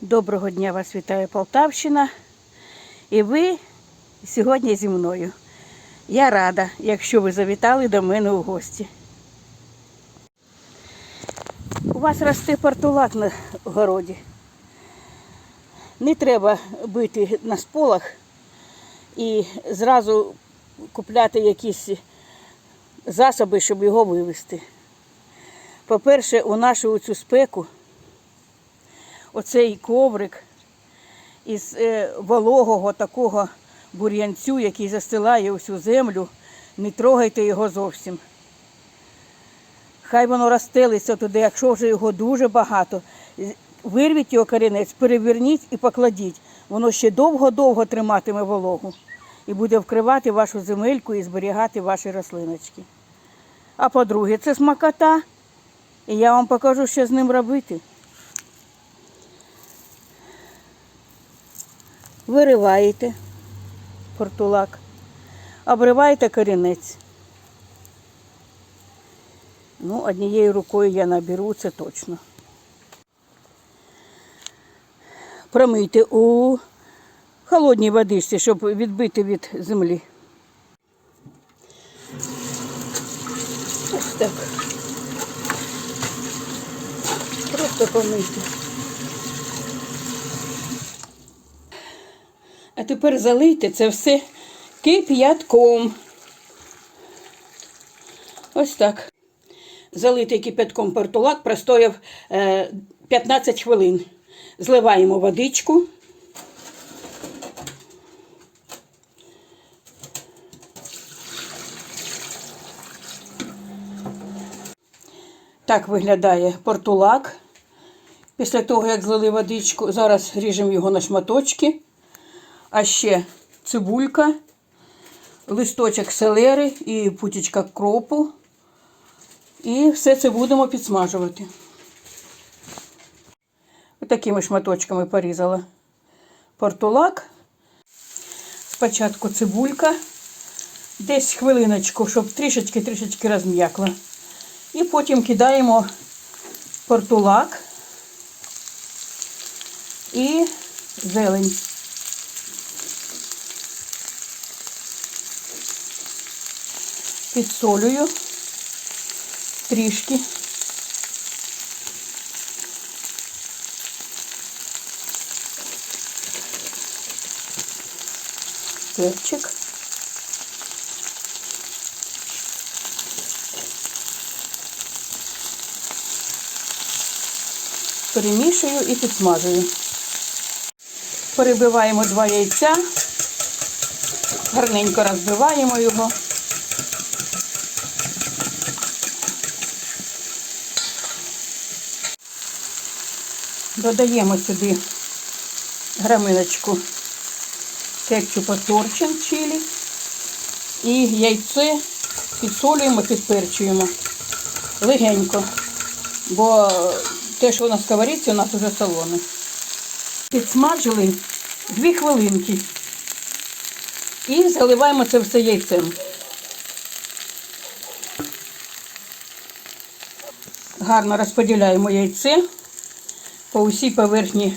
Доброго дня вас вітає Полтавщина. І ви сьогодні зі мною. Я рада, якщо ви завітали до мене у гості. У вас росте портулак на городі. Не треба бити на сполах і зразу купляти якісь засоби, щоб його вивезти. По-перше, у нашу цю спеку оцей коврик із е, вологого такого бур'янцю, який застилає усю землю, не трогайте його зовсім. Хай воно розстелиться туди, якщо вже його дуже багато. Вирвіть його корінець, переверніть і покладіть. Воно ще довго-довго триматиме вологу і буде вкривати вашу земельку і зберігати ваші рослиночки. А по-друге, це смакота. І я вам покажу, що з ним робити. Вириваєте портулак, обриваєте корінець. Ну, однією рукою я наберу, це точно. Промийте у холодній водичці, щоб відбити від землі. Ось так. Просто помийте. А тепер залийте це все кип'ятком. Ось так. Залитий кип'ятком портулак простояв е, 15 хвилин. Зливаємо водичку. Так виглядає портулак. Після того, як злили водичку, зараз ріжемо його на шматочки. А ще цибулька, листочок селери і путічка кропу. І все це будемо підсмажувати. Отакими шматочками порізала портулак. Спочатку цибулька. Десь хвилиночку, щоб трішечки-трішечки розм'якла. І потім кидаємо портулак і зелень. Підсолюю трішки. Перчик. Перемішую і підсмажую. Перебиваємо два яйця, гарненько розбиваємо його. Додаємо сюди граминочку кетчупа торчин чилі і яйце підсолюємо, підперчуємо легенько, бо те, що на сковорідці, у нас вже солоне. Підсмажили дві хвилинки і заливаємо це все яйцем. Гарно розподіляємо яйце по усій поверхні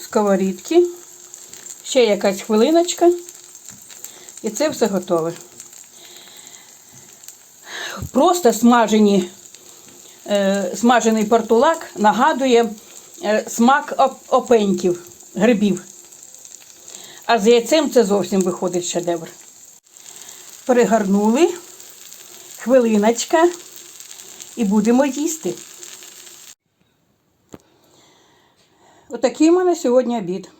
сковорідки. Ще якась хвилиночка. І це все готове. Просто смажені, е, смажений портулак нагадує е, смак оп- опеньків, грибів. А з яйцем це зовсім виходить шедевр. Перегорнули, хвилиночка, і будемо їсти. Отакий у мене сьогодні обід.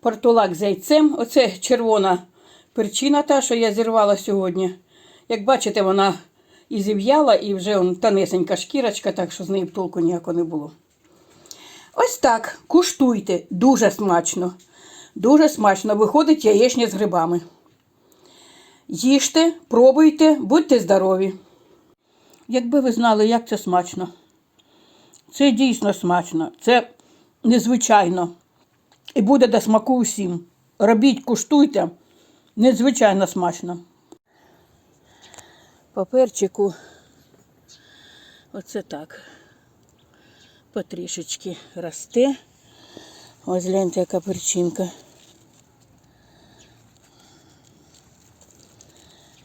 Портулак з яйцем. Оце червона перчина, та, що я зірвала сьогодні. Як бачите, вона і зів'яла, і вже он, тонесенька шкірочка, так що з неї толку ніякого не було. Ось так. Куштуйте. Дуже смачно. Дуже смачно. Виходить яєчня з грибами. Їжте, пробуйте, будьте здорові. Якби ви знали, як це смачно. Це дійсно смачно, це незвичайно. І буде до смаку усім. Робіть, куштуйте. Незвичайно смачно. По перчику оце так. потрішечки росте. Ось гляньте, яка перчинка.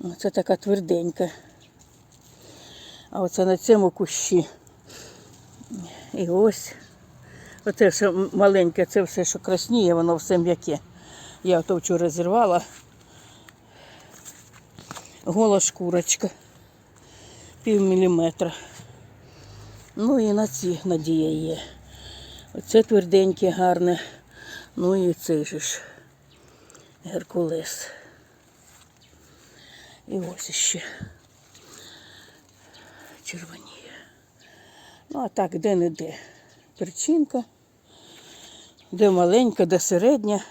Оце така тверденька. А оце на цьому кущі. І ось. Оце все маленьке, це все, що красніє, воно все м'яке. Я ото вчора зірвала. Гола шкурочка. Пів міліметра. Ну і на ці надія є. Оце тверденьке, гарне. Ну і цей же ж Геркулес. І ось іще червоніє. Ну, а так, де-не-де. Перчинка, де маленька, де середня.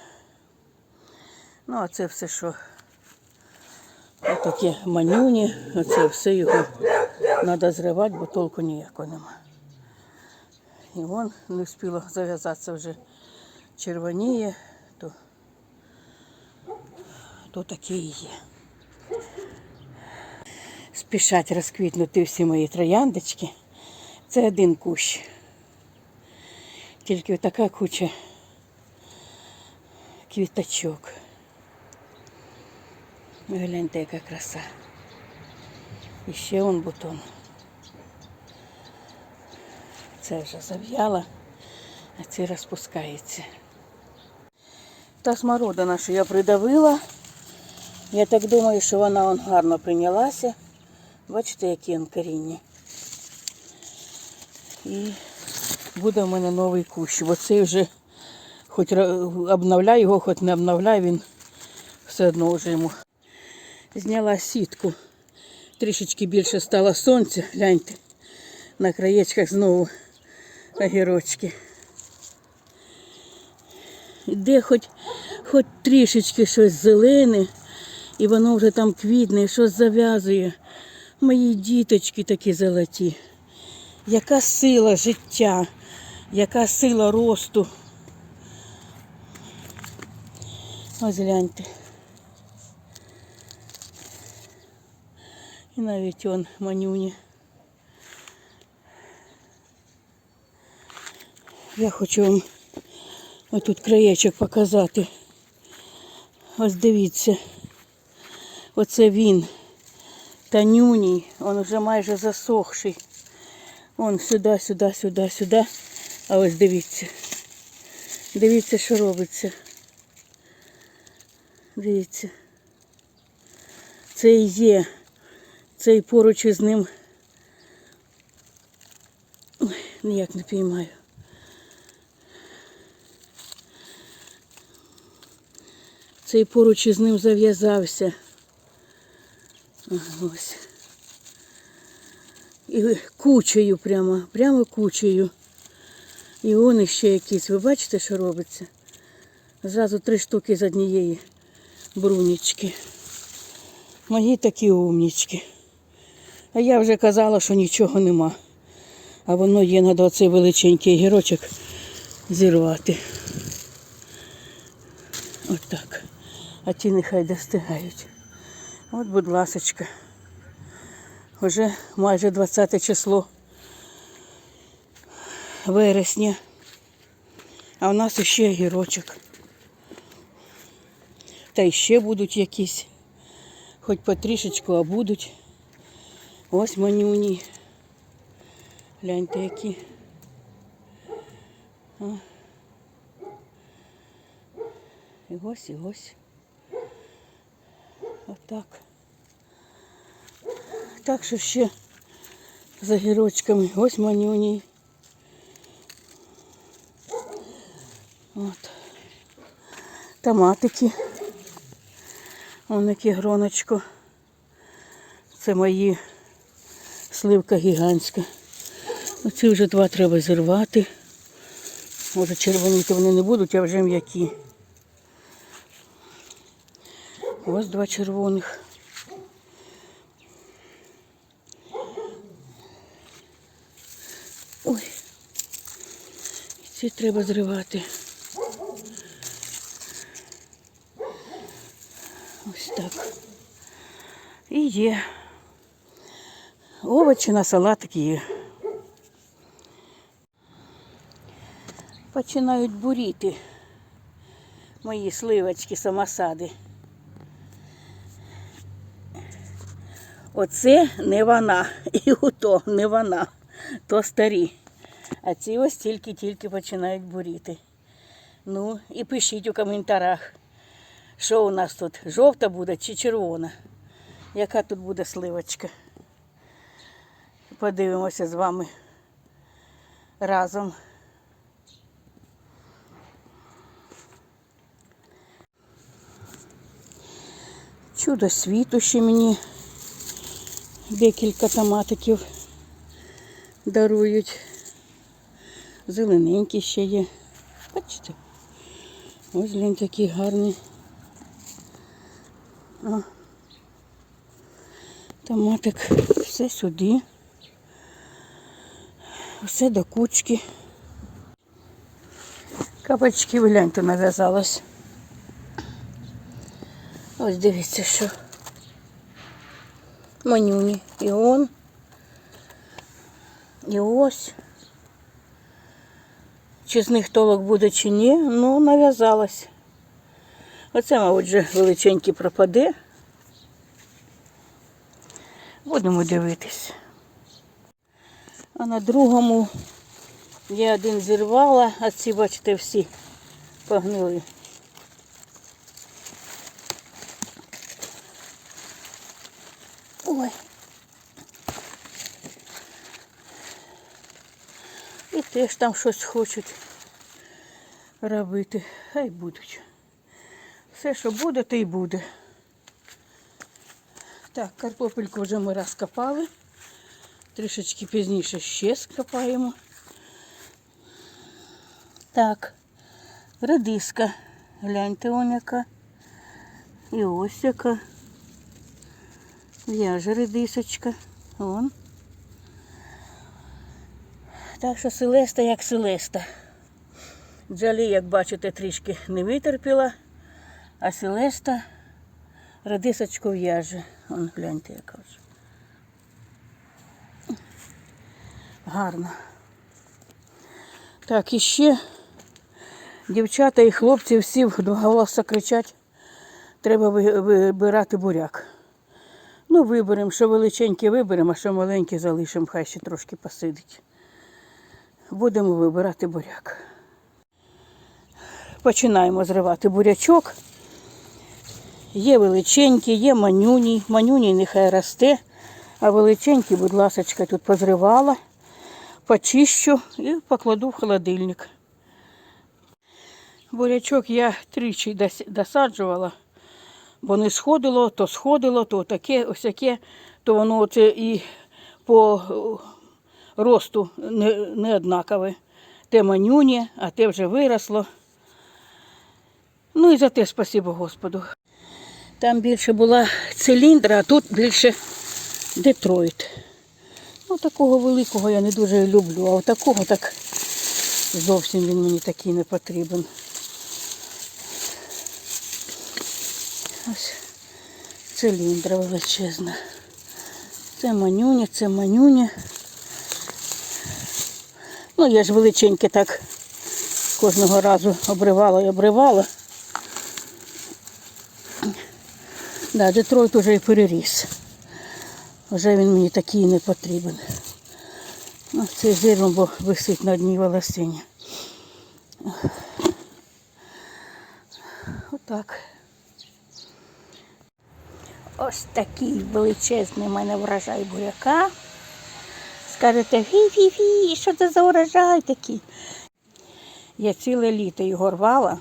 Ну, а це все, що таке манюні, оце все його треба зривати, бо толку ніякого нема. І вон не встигло зав'язатися вже червоніє, то, то таке і є. Спішать розквітнути всі мої трояндочки. Це один кущ. Тільки така куча квіточок. Гляньте, яка краса. І ще он бутон. Це вже зав'яла, а це розпускається. Та смородина, що я придавила. Я так думаю, що вона он гарно прийнялася. Бачите, які он коріння. І буде в мене новий кущ. Бо цей вже хоч обновляй його, хоч не обновляй, він все одно вже йому. Зняла сітку. Трішечки більше стало сонця. Гляньте. На краєчках знову огірочки. Де хоч, хоч трішечки щось зелене, і воно вже там квітне, щось зав'язує. Мої діточки такі золоті. Яка сила життя, яка сила росту. Ось гляньте. І навіть он манюні. Я хочу вам отут краєчок показати. Ось дивіться. Оце він. Танюній. Он вже майже засохший. Вон сюди, сюди, сюди, сюди. А ось дивіться. Дивіться, що робиться. Дивіться. Це і є. Це і поруч із ним. Ой, ніяк не піймаю. Цей поруч із ним зав'язався. Ось. І кучею прямо, прямо кучею. І он ще якісь. Ви бачите, що робиться? Зразу три штуки з однієї брунічки. Мої такі умнічки. А я вже казала, що нічого нема. А воно є, треба оцей величенький гірочок зірвати. От так. А ті нехай достигають. От, будь ласочка. Вже майже 20 число вересня. А у нас ще гірочок. Та ще будуть якісь. Хоч потрішечку, а будуть. Ось манюні. Гляньте які. А. І ось, і ось. Отак. Так що ще за гірочками. Ось манюні. От. Томатики. Вон яке гроночко. Це мої сливка гігантська. Оці вже два треба зірвати. Може червоніти вони не будуть, а вже м'які. Ось два червоних. Ой. Ці треба зривати. Ось так. І є. Овочі на салатик є. Починають буріти мої сливочки самосади. Оце не вона. І ото не вона. То старі. А ці ось тільки-тільки починають буріти. Ну, і пишіть у коментарях, що у нас тут жовта буде чи червона. Яка тут буде сливочка. Подивимося з вами разом. Чудо світу ще мені декілька томатиків дарують. Зелененькі ще є. Бачите? Ось він такий гарний. О. Томатик все сюди. Все до кучки. Кабачки гляньте нав'язалось. Ось дивіться, що. Манюні. І он. І ось. Чи з них толок буде, чи ні, ну нав'язалась. Оце, мабуть, вже величенький пропаде. Будемо дивитись. А на другому я один зірвала, а ці, бачите, всі погнили. Ой. І теж там щось хочуть робити. Хай будуть. Все, що буде, то й буде. Так, картопельку вже ми розкопали. Трішечки пізніше ще скопаємо. Так, редиска. Гляньте он яка. І ось яка. В'яже редисочка. Вон. Так що Селеста як Селеста. Джалі, як бачите, трішки не витерпіла, а Селеста радисочку в'яже. Вон, гляньте, яка вже. Гарно. Так, і ще дівчата і хлопці всі в голоса кричать, треба вибирати буряк. Ну, виберемо, що величенький виберемо, а що маленький залишимо, хай ще трошки посидить. Будемо вибирати буряк. Починаємо зривати бурячок. Є величенький, є манюній. Манюній нехай росте, а величенький, будь ласочка, тут позривала, почищу і покладу в холодильник. Бурячок я тричі досаджувала, бо не сходило, то сходило, то таке, ось таке, то воно це і по е, росту не, не однакове. Те манюнє, а те вже виросло. Ну і за те спасибо Господу. Там більше була циліндра, а тут більше Детройт. Ну, такого великого я не дуже люблю, а такого так зовсім він мені такий не потрібен. Ось циліндра величезна. Це манюня, це манюня. Ну, я ж величеньке так кожного разу обривала і обривала. Да, Детройт уже і переріс. Вже він мені такий не потрібен. Ну, цей зірвом, бо висить на одній волосині. Отак. Ось такий величезний в мене врожай буряка. Скажете, фі-фі-фі, що це за урожай такий? Я ціле літо його рвала,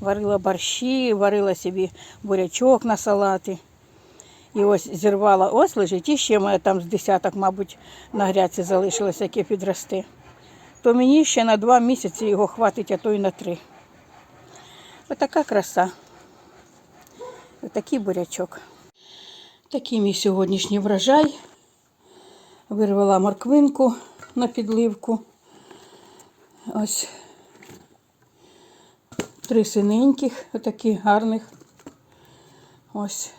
варила борщі, варила собі бурячок на салати. І ось зірвала, ось лежить, і ще мене там з десяток, мабуть, на грядці залишилося, яке підросте. То мені ще на два місяці його хватить, а то й на три. Отака краса. Отакий бурячок. Такий мій сьогоднішній врожай. Вирвала морквинку на підливку. Ось три синеньких, отаких гарних. Ось.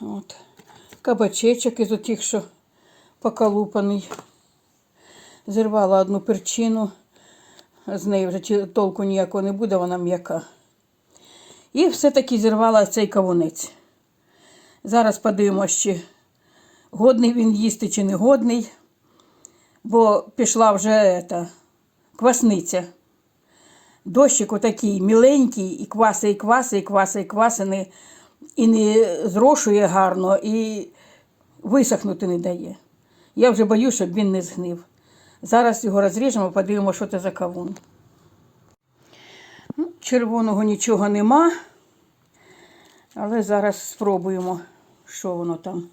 От. Кабачечок із отих, що поколупаний. Зірвала одну перчину. З неї вже толку ніякого не буде, вона м'яка. І все-таки зірвала цей кавунець. Зараз подивимося, чи годний він їсти, чи не годний, бо пішла вже ета, квасниця. Дощик отакий міленький, і кваси, і кваси, і кваси, і кваси, не, і не зрошує гарно, і висохнути не дає. Я вже боюсь, щоб він не згнив. Зараз його розріжемо, подивимося, що це за кавун. Ну, червоного нічого нема, але зараз спробуємо, що воно там.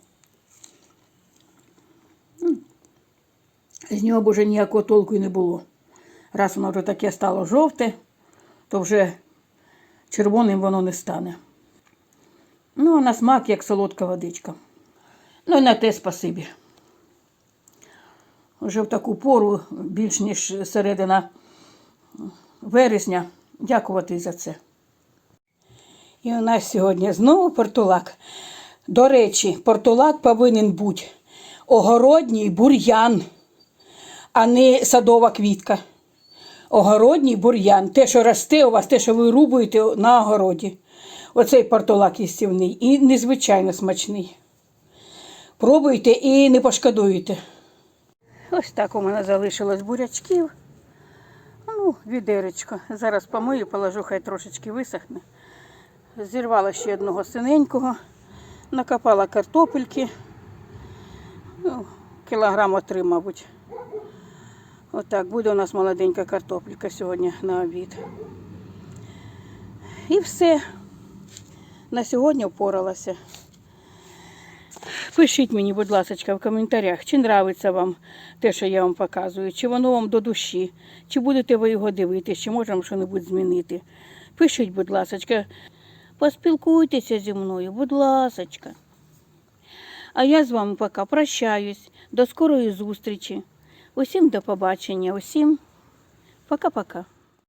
З нього б ніякого толку і не було. Раз воно вже таке стало жовте, то вже червоним воно не стане. Ну, а на смак, як солодка водичка. Ну і на те спасибі. Вже в таку пору, більш ніж середина вересня, дякувати за це. І у нас сьогодні знову портулак. До речі, портулак повинен бути огородній бур'ян, а не садова квітка. Огородній бур'ян. Те, що росте у вас, те, що ви рубуєте на огороді. Оцей портулак їстівний і незвичайно смачний. Пробуйте і не пошкодуєте. Ось так у мене залишилось бурячків. Ну, відеречко. Зараз помию, положу, хай трошечки висохне. Зірвала ще одного синенького, накопала картопельки. Ну, кілограма три, мабуть. Отак буде у нас молоденька картопелька сьогодні на обід. І все. На сьогодні впоралася. Пишіть мені, будь ласка, в коментарях, чи нравиться вам те, що я вам показую, чи воно вам до душі, чи будете ви його дивитися, чи можемо щось змінити. Пишіть, будь ласка, поспілкуйтеся зі мною, будь ласка. А я з вами поки прощаюсь. До скорої зустрічі. Усім до побачення, усім пока-пока.